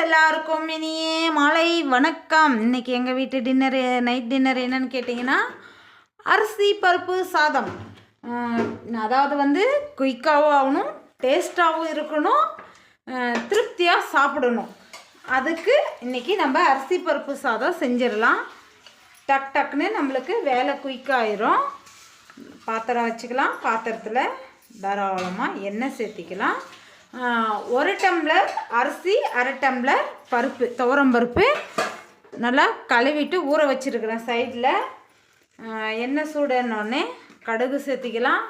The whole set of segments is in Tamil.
எல்லாருக்கும் இனியே மாலை வணக்கம். இன்னைக்கு எங்கள் வீட்டு டின்னரு நைட் டின்னர் என்னன்னு கேட்டிங்கன்னா அரிசி பருப்பு சாதம். அதாவது வந்து குயிக்காகவும் ஆகணும் டேஸ்ட்டாகவும் இருக்கணும் திருப்தியாக சாப்பிடணும். அதுக்கு இன்றைக்கி நம்ம அரிசி பருப்பு சாதம் செஞ்சிடலாம். டக் டக்குன்னு நம்மளுக்கு வேலை குயிக்காயிரும். பாத்திரம் வச்சுக்கலாம் பாத்திரத்தில் தாராளமாக எண்ணெய் சேர்த்திக்கலாம். ஒரு டம்ளர் அரிசி அரை டம்ளர் பருப்பு துவரம் பருப்பு நல்லா கழுவிட்டு ஊற வச்சுருக்கிறேன் சைடில் எண்ணெய் சூடனோடனே கடுகு சேர்த்திக்கலாம்.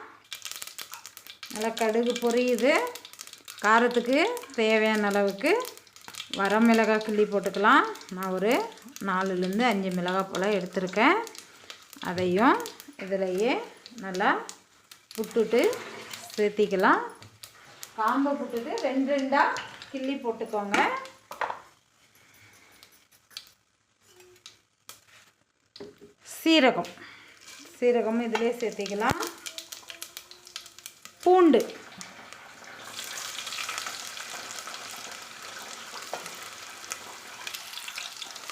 நல்லா கடுகு பொரியுது. காரத்துக்கு தேவையான அளவுக்கு வரமிளகாய் கிள்ளி போட்டுக்கலாம். நான் ஒரு நாலுலேருந்து அஞ்சு மிளகாய் போல் எடுத்திருக்கேன். அதையும் இதிலையே நல்லா விட்டுட்டு சேர்த்திக்கலாம். காம்பை போட்டுட்டு ரெண்டு ரெண்டாக கிள்ளி போட்டுக்கோங்க. சீரகம். சீரகம் இதிலே சேர்த்திக்கலாம். பூண்டு.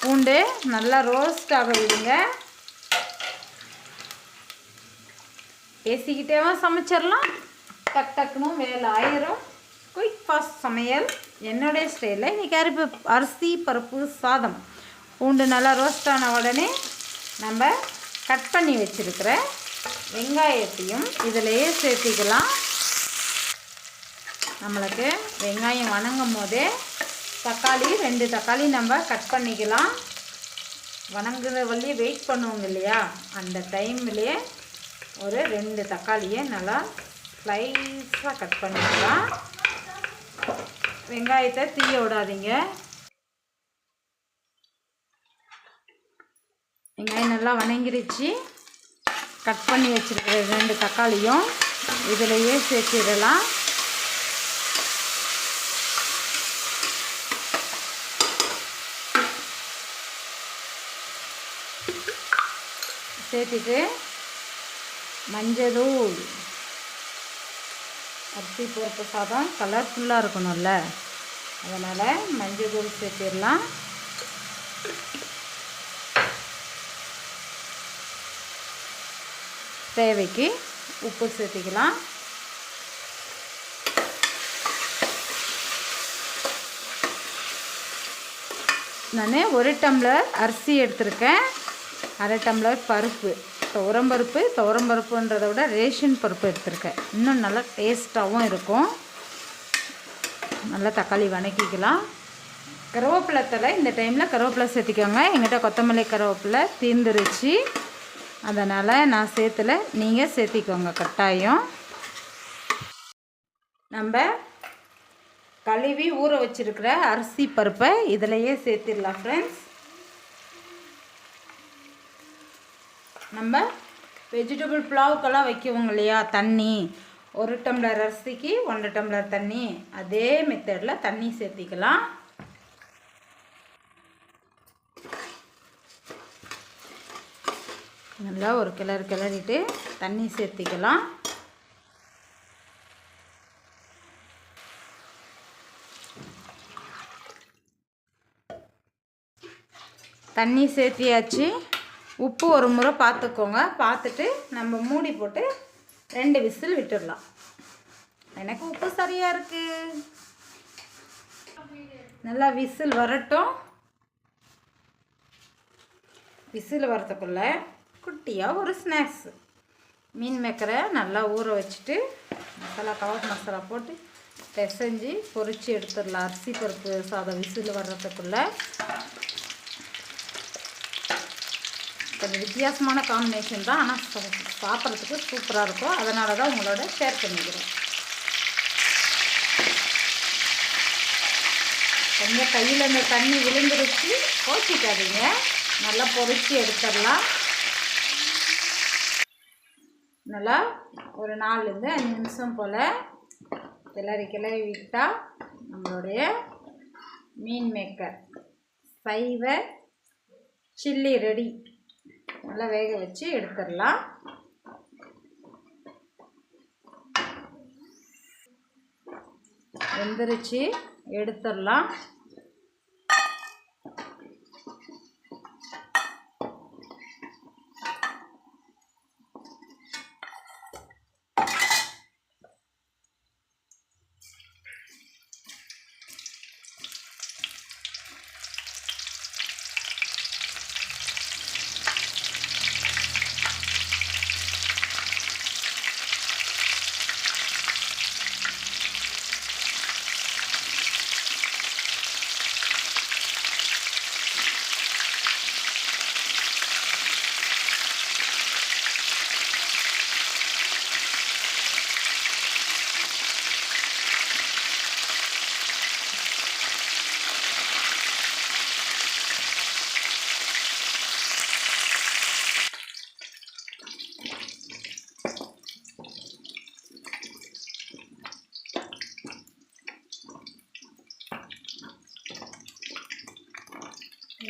பூண்டு நல்லா ரோஸ்ட் ஆக விடுங்க. பேசிக்கிட்டேவா சமைச்சிடலாம் டக் டக்குன்னு வேலை ஆயிரும். குயிக் ஃபாஸ்ட் சமையல். என்னுடைய ஸ்டைலில் இன்றைக்கி அரிப்பு அரிசி பருப்பு சாதம். பூண்டு நல்லா ரோஸ்ட் ஆன உடனே நம்ம கட் பண்ணி வச்சுருக்கிற வெங்காயத்தையும் இதிலையே சேர்த்திக்கலாம். நம்மளுக்கு வெங்காயம் வணங்கும் போதே தக்காளி ரெண்டு தக்காளி நம்ம கட் பண்ணிக்கலாம். வணங்குற வழியே வெயிட் பண்ணுவோங்க இல்லையா? அந்த டைம்லேயே ஒரு ரெண்டு தக்காளியை நல்லா ஸ்லைஸாக கட் பண்ணிக்கலாம். வெங்காயத்தை தீய விடாதீங்க. வெங்காயம் நல்லா வணங்கிருச்சு. கட் பண்ணி வச்சுருக்கிற ரெண்டு தக்காளியும் இதிலையே சேர்த்திடலாம். சேர்த்துட்டு தூள். அரிசி பருப்பு சாதம் கலர்ஃபுல்லாக இருக்கணும்ல. அதனால் மஞ்சள் தூள் சேர்த்திடலாம். தேவைக்கு உப்பு சேர்த்திக்கலாம். நான் ஒரு டம்ளர் அரிசி எடுத்திருக்கேன். அரை டம்ளர் பருப்பு. துவரம் பருப்பு துவரம் பருப்புன்றதை விட ரேஷன் பருப்பு எடுத்திருக்கேன். இன்னும் நல்லா டேஸ்ட்டாகவும் இருக்கும். நல்லா தக்காளி வணக்கிக்கலாம். கருவேப்பிலை தலை இந்த டைமில் கருவேப்பிலை சேர்த்திக்கோங்க. எங்கிட்ட கொத்தமல்லி கருவேப்பிலை தீர்ந்துருச்சு அதனால் நான் சேர்த்துல. நீங்கள் சேர்த்திக்கோங்க கட்டாயம். நம்ம கழுவி ஊற வச்சுருக்கிற அரிசி பருப்பை இதிலையே சேர்த்திடலாம் ஃப்ரெண்ட்ஸ் நம்ம வெஜிடபிள் புலாவுக்கெல்லாம் வைக்குவோங்க இல்லையா? தண்ணி. ஒரு டம்ளர் அரிசிக்கு ஒன்றரை டம்ளர் தண்ணி. அதே மெத்தடில் தண்ணி சேர்த்திக்கலாம். நல்லா ஒரு கிளறு கிளறிட்டு தண்ணி சேர்த்திக்கலாம். தண்ணி சேர்த்தியாச்சு. உப்பு ஒரு முறை பார்த்துக்கோங்க. பார்த்துட்டு நம்ம மூடி போட்டு ரெண்டு விசில் விட்டுடலாம். எனக்கு உப்பு சரியாக இருக்குது நல்லா விசில் வரட்டும். விசில் வரத்துக்குள்ள குட்டியாக ஒரு ஸ்நாக்ஸு. மீன் மேக்கரை நல்லா ஊற வச்சுட்டு மசாலா கவர் மசாலா போட்டு பிசைஞ்சு பொரிச்சு எடுத்துடலாம். அரிசி பருப்பு சாதம் விசில் வர்றதுக்குள்ளே கொஞ்சம் வித்தியாசமான காம்பினேஷன் தான். ஆனால் சாப்பிட்றதுக்கு சூப்பராக இருக்கும். அதனால தான் உங்களோட ஷேர் பண்ணிக்கிறேன். கொஞ்சம் கையில் இந்த தண்ணி விழுந்துருச்சு. கோச்சிக்காதீங்க. நல்லா பொரிச்சு எடுத்துடலாம். நல்லா ஒரு நாலுலேருந்து அஞ்சு நிமிஷம் போல் கிளறி கிளறி விட்டால் நம்மளுடைய மீன் மேக்கர் சைவ சில்லி ரெடி. நல்லா வேக வச்சு எடுத்துடலாம். வெந்துருச்சு எடுத்துடலாம்.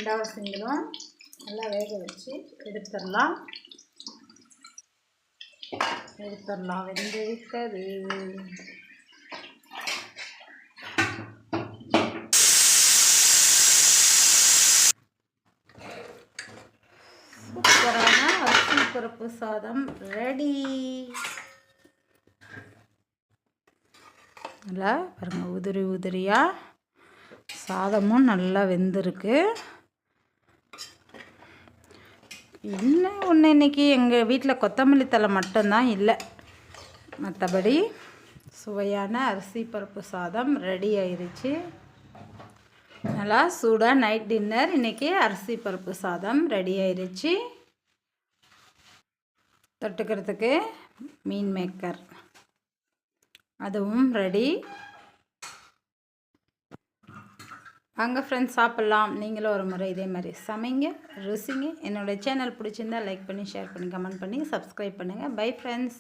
ரெண்டாவது சிங்கிளும் நல்லா வேக வச்சு எடுத்துடலாம். எடுத்துடலாம். வெந்து விட்டது. சூப்பரான அரிசி பருப்பு சாதம் ரெடி நல்லா பாருங்கள் உதிரி உதிரியாக சாதமும் நல்லா வெந்திருக்கு. இன்னும் ஒன்று இன்றைக்கி எங்கள் வீட்டில் கொத்தமல்லி தலை மட்டும்தான் இல்லை. மற்றபடி சுவையான அரிசி பருப்பு சாதம் ரெடி ஆயிடுச்சு நல்லா சூடாக நைட் டின்னர் இன்றைக்கி அரிசி பருப்பு சாதம் ரெடி ஆயிடுச்சு தொட்டுக்கிறதுக்கு மீன் மேக்கர் அதுவும் ரெடி வாங்க ஃப்ரெண்ட்ஸ் சாப்பிட்லாம். நீங்களும் ஒரு முறை இதே மாதிரி சமைங்க ருசிங்க. என்னோடய சேனல் பிடிச்சிருந்தா லைக் பண்ணி ஷேர் பண்ணி கமெண்ட் பண்ணி சப்ஸ்கிரைப் பண்ணுங்கள் பை ஃப்ரெண்ட்ஸ்